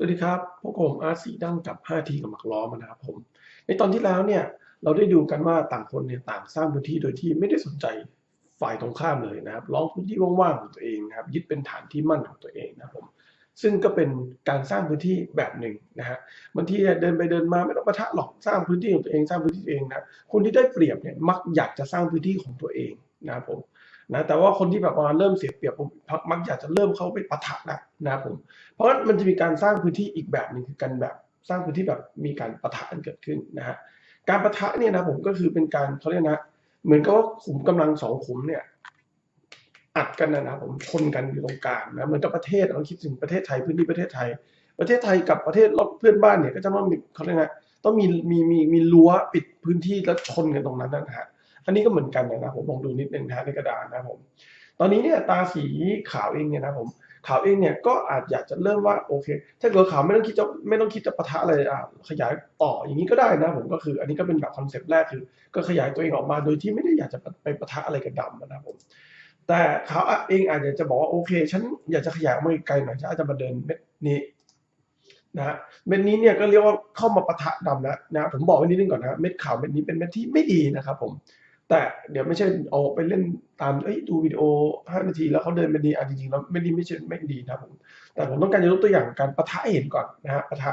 สวัสดีครับ พวกผมอาร์สีดั้งกับ 5 ทีกับหมักล้อมานะครับผม ในตอนที่แล้วเนี่ย เราได้ดูกันว่าต่างคนเนี่ยต่างสร้างพื้นที่โดยที่ไม่ได้สนใจฝ่ายตรงข้ามเลยนะครับล้อมพื้นที่ว่างๆของตัวเองนะครับ ยึดเป็นฐานที่มั่นของตัวเองนะครับผม ซึ่งก็เป็นการสร้างพื้นที่แบบหนึ่งนะฮะบางทีเดินไปเดินมาไม่ต้องปะทะหรอก สร้างพื้นที่ของตัวเอง สร้างพื้นที่ตัวเองนะ คนที่ได้เปรียบเนี่ยมักอยากจะสร้างพื้นที่ของตัวเองนะครับผม นะแต่ว่าคนที่แบบว่าเริ่มเสียเปรียบผมมักอยากจะเริ่มเข้าไปปะทะนะนะครับผม เพราะฉะนั้นมันจะมีการสร้างพื้นที่อีกแบบหนึ่งคือการแบบสร้างพื้นที่แบบมีการปะทะกันเกิดขึ้นนะฮะการปะทะเนี่ยนะผมก็คือเป็นการเขาเรียกนะเหมือนกับว่าขุมกำลังสองขุมเนี่ยอัดกันนะนะผมชนกันอยู่ตรงกลางนะเหมือนกับประเทศเราคิดถึงประเทศไทยพื้นที่ประเทศไทย ประเทศไทยกับประเทศรอบเพื่อนบ้านเนี่ยก็จะต้องมีเขาเรียกนะต้องมีมีมีมีรั้วปิดพื้นที่แล้วชนกันตรงนั้นนะฮะ อันนี้ก็เหมือนกันนะผมลองดูนิดนึงนะในกระดานนะผมตอนนี้เนี่ยตาสีขาวเองเนี่ยนะผมขาวเองเนี่ยก็อาจอยากจะเริ่มว่าโอเค ถ้าเกิดขาวไม่ต้องคิดจะไม่ต้องคิดจะปะทะอะไรอะขยายต่ออย่างนี้ก็ได้นะผมก็คือ อันนี้ก็เป็นแบบคอนเซปต์แรกคือ ก็ขยายตัวเองออกมาโดยที่ไม่ได้อยากจะไปปะทะอะไรกับดำนะครับผมแต่ขาวเองอาจจะจะบอกว่าโอเค ฉันอยากจะขยายออกมาไกลหน่อยฉันอาจจะมาเดินเม็ดนี้นะฮะเม็ดนี้เนี่ยก็เรียกว่าเข้ามาปะทะดำแล้วนะผมบอกไว้นิดนึงก่อนนะเม็ดขาวเม็ดนี้เป็นเม็ดที่ไม่ดีนะครับผม แต่เดี๋ยวไม่ใช่เอาไปเล่นตามเอ้ยดูวิดีโอ 5 นาทีแล้วเขาเดินไม่ดีอะจริงๆแล้วไม่ดีไม่ใช่ไม่ดีนะผมแต่ผมต้องการจะยกตัวอย่างการประทะเห็นก่อนนะฮะประทะ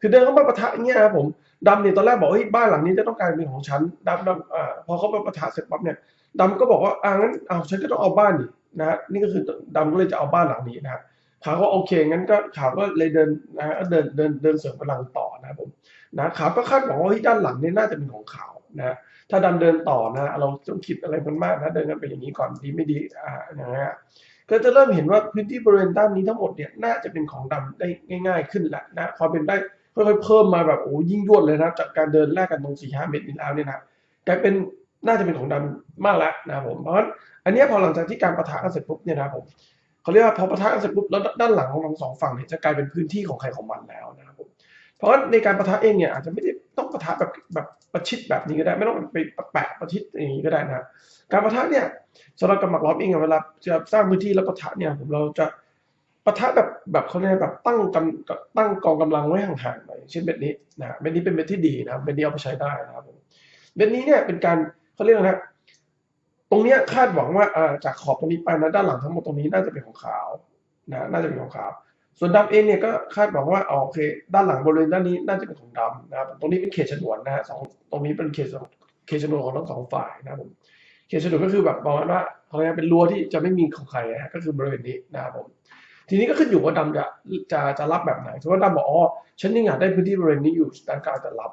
คือเดินเข้ามาประทะอย่างเงี้ยครับผมดำเนี่ยตอนแรกบอกเฮ้ยบ้านหลังนี้จะต้องกายเป็นของฉันดำดำอ่าพอเขาไปประทะเสร็จปั๊บเนี่ยดำก็บอกว่าอ่างั้นเอาฉันก็ต้องเอาบ้านนี่นะนี่ก็คือดำก็เลยจะเอาบ้านหลังนี้นะขาวก็โอเคงั้นก็ขาวก็เลยเดินนะเดินเดินเดินเสริมพลังต่อนะครับผมนะขาวก็คาดหวังว่าเฮ้ยด้านหลังนี่น่าจะเป็นของขาวนะ ถ้าดำเดินต่อนะเราต้องคิดอะไรมันมากนะเดินกันไปอย่างนี้ก่อนดีไม่ดีอ่าอย่างเงี้ยก็จะเริ่มเห็นว่าพื้นที่บริเวณด้านนี้ทั้งหมดเนี่ยน่าจะเป็นของดำได้ง่าย ๆ ขึ้นแหละนะความเป็นได้ค่อยๆเพิ่มมาแบบโอ้ยิ่งยวดเลยนะจากการเดินแลกกันตรงสี่ห้าเมตรนี้แล้วเนี่ยนะกลายเป็นน่าจะเป็นของดำมากแล้วนะผมเพราะฉะนั้นอันนี้พอหลังจากที่การประทะกันเสร็จปุ๊บเนี่ยนะผมเขาเรียกว่าพอประทะกันเสร็จปุ๊บแล้วด้านหลังของทั้งสองฝั่งเนี่ยจะกลายเป็นพื้นที่ของใครของมันแล้วนะ เพราะในการประทะเองเนี่ยอาจจะไม่ได้ต้องประทะแบบแบบประชิดแบบนี้ก็ได้ ไม่ต้องไปแปะประชิดอย่างนี้ก็ได้นะการประทะเนี่ยสำหรับกำลังล้อมเองอะเวลาจะสร้างพื้นที่แล้วประทะเนี่ยผมเราจะประทะแบบแบบเขาเรียกแบบตั้งกำตั้งกองกำลังไว้ห่างๆหน่อยเช่นเบ็ดนี้นะเบ็ดนี้เป็นเบ็ดที่ดีนะครับเบ็ดนี้เอาไปใช้ได้นะครับผมเบ็ดนี้เนี่ยเป็นการเขาเรียกนะตรงเนี้ยคาดหวังว่าจากขอบตรงนี้ไปนะด้านหลังทั้งหมดตรงนี้น่าจะเป็นของขาวนะน่าจะเป็นของขาว ส่วนดำเองเนี่ยก็คาดหวังว่าอ๋อโอเค ด้านหลังบริเวณด้านนี้น่าจะเป็นของดำนะครับ ตรงนี้เป็นเขตฉนวนนะฮะสองตรงนี้เป็นเขตเขตฉนวนของทั้งสองฝ่ายนะครับผมเขตฉนวนก็คือแบบประมาณว่าเขาเรียกเป็นรั้วที่จะไม่มีของใครนะฮะก็คือบริเวณนี้นะครับผมทีนี้ก็ขึ้นอยู่ว่าดำจะจะจะรับแบบไหนสมมติว่าดำบอกอ๋อฉันยังอยากได้พื้นที่บริเวณนี้อยู่ด้านกลางจะรับ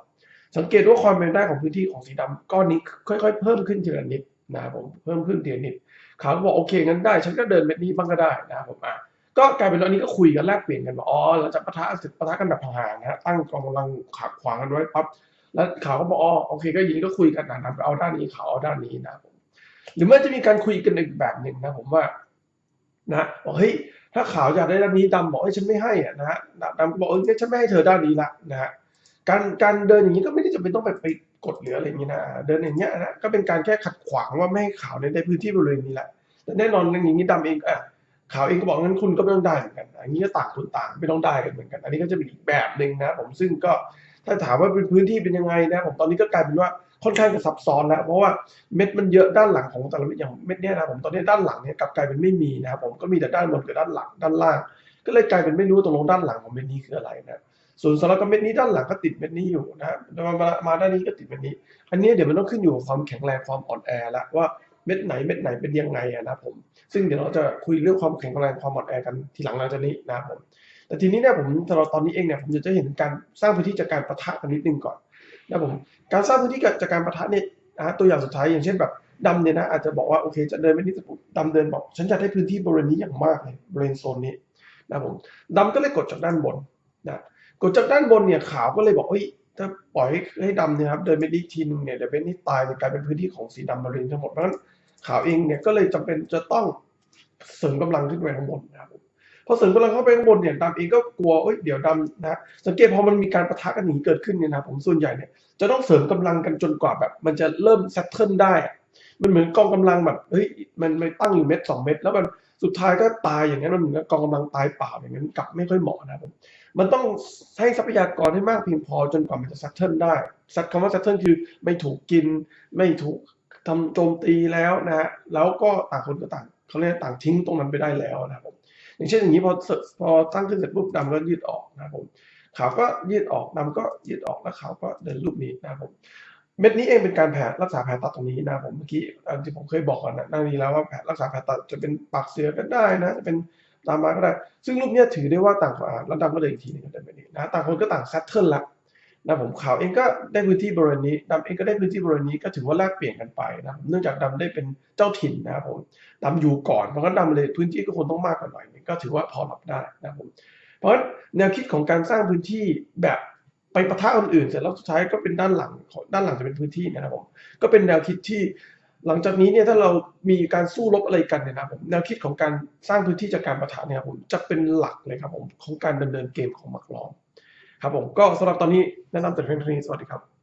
สังเกตว่าความเป็นได้ของพื้นที่ของสีดำก้อนนี้ค่อย ๆ เพิ่มขึ้นทีละนิดนะครับผมเพิ่มขึ้นทีละนิดขาก็บอกโอเคงั้นได้ ฉันก็เดินเม็ดนี้บ้างก็ได้นะครับผมอะ ก็กลายเป็นว่าอันนี้ก็คุยกันแลกเปลี่ยนกันว่าอ๋อเราจะปะทะศึกปะทะกันแบบห่างๆนะฮะตั้งกองกำลังขัดขวางกันไว้ปั๊บแล้วขาวก็บอกอ๋อโอเค ก็ยิงก็คุยกันนะนะเอาด้านนี้เขาเอาด้านนี้นะผมหรือว่าจะมีการคุยกันอีกแบบหนึ่งนะ ผมว่า นะบอกเฮ้ยถ้าขาวอยากได้ด้านนี้ดำบอกเฮ้ยฉันไม่ให้อะนะฮะดำบอกเอองั้นฉันไม่ให้เธอด้านนี้ละนะฮะการการเดินอย่างนี้ก็ไม่ได้จำเป็นต้องไปไปกดหรืออะไรอย่างนี้นะเดินอย่างเงี้ยนะก็เป็นการแค่ขัดขวางว่าไม่ให้ขาวในได้พื้นที่บริเวณนี้แหละแต่แน่นอนอย่างนี้ดำเองอะ ข่าวเองก็บอกงั้นคุณก็ไม่ต้องได้เหมือนกันอันนี้ก็ต่างคนต่างไม่ต้องได้กันเหมือนกัน อันนี้ก็จะเป็นอีกแบบหนึ่งนะผมซึ่งก็ถ้าถามว่าเป็นพื้นที่เป็นยังไงนะผมตอนนี้ก็กลายเป็นว่าค่อนข้างจะซับซ้อนแล้วเพราะว่าเม็ดมันเยอะด้านหลังของแต่ละเม็ดอย่างเม็ดเนี้ยนะผมตอนนี้ด้านหลังเนี่ยกลับกลายเป็นไม่มีนะครับผมก็มีแต่ด้านบนกับด้านหลังด้านล่าง ก็เลยกลายเป็นไม่รู้ตรงลงด้านหลังของเม็ดนี้คืออะไรนะส่วนสำหรับเม็ดนี้ด้านหลังก็ติดเม็ดนี้อยู่นะมามามาด้านนี้ก็ติดเม็ดนี้ อันนี้เดี๋ยวมันต้องขึ้นอยู่กับความแข็งแรงความอ่อนแอละว่า เม็ดไหนเม็ดไหนเป็นยังไงอะนะผม ซึ่งเดี๋ยวเราจะคุยเรื่องความแข็งแรงความอ่อนแอกันทีหลังหลังจากนี้นะครับผม แต่ทีนี้เนี่ยผมตอนตอนนี้เองเนี่ยผมจะเห็นการสร้างพื้นที่จากการประทะกันนิดนึงก่อนนะผมการสร้างพื้นที่จากการประทะเนี่ยนะตัวอย่างสุดท้ายอย่างเช่นแบบดำเนี่ยนะอาจจะบอกว่าโอเคจะเดินไปนี่จะปุดำเดินบอก ฉันจะได้พื้นที่บริเวณนี้อย่างมากเลยบริเวณโซนนี้นะผมดำก็เลยกดจากด้านบนนะกดจากด้านบนเนี่ยขาวก็เลยบอกเฮ้ยถ้าปล่อยให้ดำเนี่ยครับเดินไปอีกทีนึงเนี่ยเดี๋ยวเป็นนี่ตายจะกลายเป็นพื้นที่ของสีดำบริเวณทั้งหมดเพราะฉะนั้น ข่าวเองเนี่ยก็เลยจำเป็นจะต้องเสริมกำลังขึ้นไปข้างบนนะครับพอเสริมกำลังเข้าไปข้างบนเนี่ยดำเองก็กลัวเอ้ยเดี๋ยวดำนะสังเกตพอมันมีการประทะกันหนีเกิดขึ้นเนี่ยนะผมส่วนใหญ่เนี่ยจะต้องเสริมกำลังกันจนกว่าแบบ มันจะเริ่มเซตเทิลได้ มันเหมือนกองกำลังแบบเฮ้ยมันไม่ตั้งอยู่เม็ดสองเม็ดแล้วมันสุดท้ายก็ตายอย่างนั้นมันเหมือนกองกำลังตายเปล่าอย่างนั้นกลับไม่ค่อยเหมาะนะครับมันต้องให้ทรัพยากรให้มากเพียงพอจนกว่ามันจะ settle ได้ซัดคำว่า settle คือไม่ถูกกินไม่ถูก ทำโจมตีแล้วนะฮะแล้วก็ต่างคนก็ต่างเขาเรียกต่างทิ้งตรงนั้นไปได้แล้วนะครับผมอย่างเช่นอย่างนี้พอเสร็จพอตั้งขึ้นเสร็จปุ๊บดำก็ยืดออกนะครับผมขาวก็ยืดออกดำก็ยืดออกแล้วขาวก็เดินรูปนี้นะครับผมเม็ดนี้เองเป็นการแผลรักษาแผลตัดตรงนี้นะครับผมเมื่อกี้ที่ผมเคยบอกก่อนนะหน้านี้แล้วว่าแผลรักษาแผลตัดจะเป็นปากเสือก็ได้นะจะเป็นตามมาก็ได้ ซึ่งรูปนี้ถือได้ว่าต่างฝ่ายแล้วดำก็เลยอีกทีนึงก็เป็นแบบนี้นะต่างคนก็ต่างแซตเทิลละ นะผมขาวเองก็ได้พื้นที่บริเวณนี้ดำเองก็ได้พื้นที่บริเวณนี้ก็ถือว่าแลกเปลี่ยนกันไปนะเนื่องจากดำได้เป็นเจ้าถิ่นนะครับผมดำอยู่ก่อนเพราะงั้นดำเลยพื้นที่ก็คงต้องมากกว่าหน่อยนึงก็ถือว่าพอรับได้นะครับผมเพราะงั้นแนวคิดของการสร้างพื้นที่แบบไปปะทะคนอื่นเสร็จแล้วสุดท้ายก็เป็นด้านหลังด้านหลังจะเป็นพื้นที่นะครับผมก็เป็นแนวคิดที่หลังจากนี้เนี่ยถ้าเรามีการสู้รบอะไรกันเนี่ยนะครับผมแนวคิดของการสร้างพื้นที่จากการประทะเนี่ยผมจะเป็นหลักเลยครับผมของการดำเนินเกมของมักล้อม ครับผมก็สำหรับตอนนี้แนะนำแต่เพียงเท่านี้สวัสดีครับ